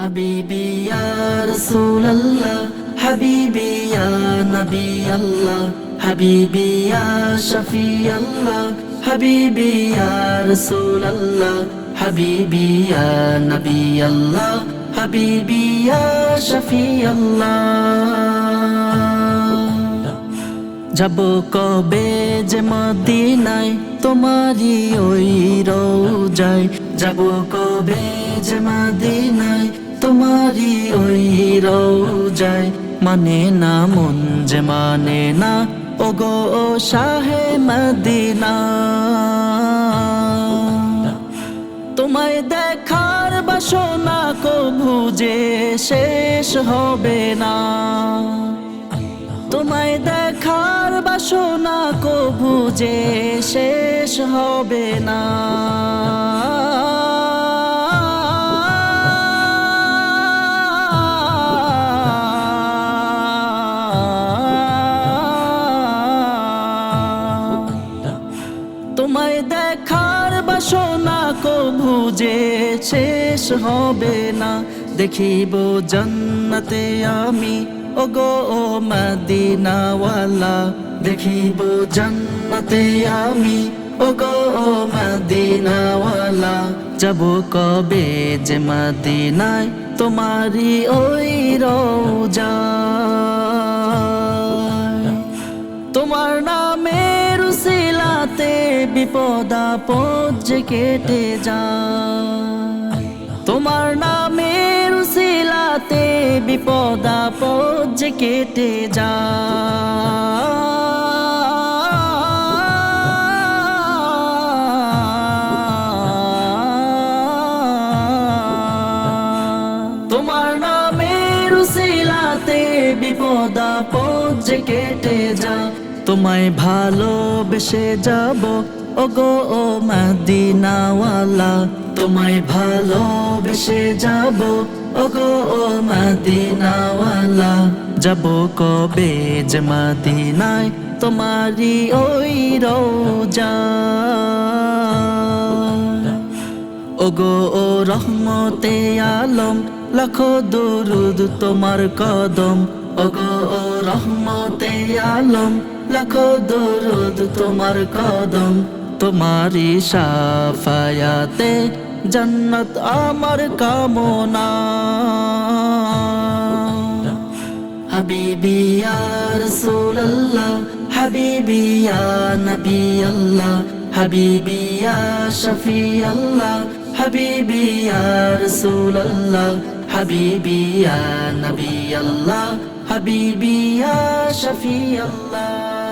হাবিবি ইয়া রাসূলুল্লাহ, হাবিবি ইয়া নবী আল্লাহ হাবিবি ইয়া শফি আল্লাহ হাবিবি ইয়া রাসূলুল্লাহ, হাবিবি ইয়া নবী আল্লাহ হাবিবি ইয়া শফি আল্লাহ যাব কবে যে মদিনায় তোমারই ওই রোজায় যাব কবে যে মদিনায় তোমারই ওই রোজায় মানে না, মন যে মানে না। ওগো ও শাহে মদিনা। তোমায় দেখার বাসনা কভু যে শেষ হবে না। তোমায় দেখার বাসনা কভু যে শেষ হবে না। বাসনা কভু, যে শেষ হবে না। দেখিব জন্নতে আমি, ওগো ও মদিনাওয়ালা। দেখিব জন্নতে আমি, ওগো ও মদিনাওয়ালা। যাব কবে যে মদিনায় তোমারি ওই রোজা বিপদ আপদ যে কেটে যা তোমার নামের উসিলাতে বিপদ আপদ যে কেটে যা তোমার নামের উসিলাতে বিপদ আপদ যে কেটে যা তোমায় ভালোবেসে যাব ওগো ও মদিনাওয়ালা, তোমায় ভালোবেসে যাব। ওগো ও মদিনাওয়ালা, যাব কবে যে মদিনায় তোমারি ওই রোজা। ওগো ও রহমতে আলম, লাখো দরুদ তোমার কদম। ওগো ও রহমতে আলম, লাখো দরুদ তোমার কদম। তোমারি সাফায়াতে জন্নত আমার কামনা। হাবিবি ইয়া রাসূলুল্লাহ, হাবিবি ইয়া নবী আল্লাহ হাবিবি ইয়া শফি আল্লাহ হাবিবি ইয়া রাসূলুল্লাহ, হাবিবি ইয়া নবী আল্লাহ হাবিবি ইয়া শফি আল্লাহ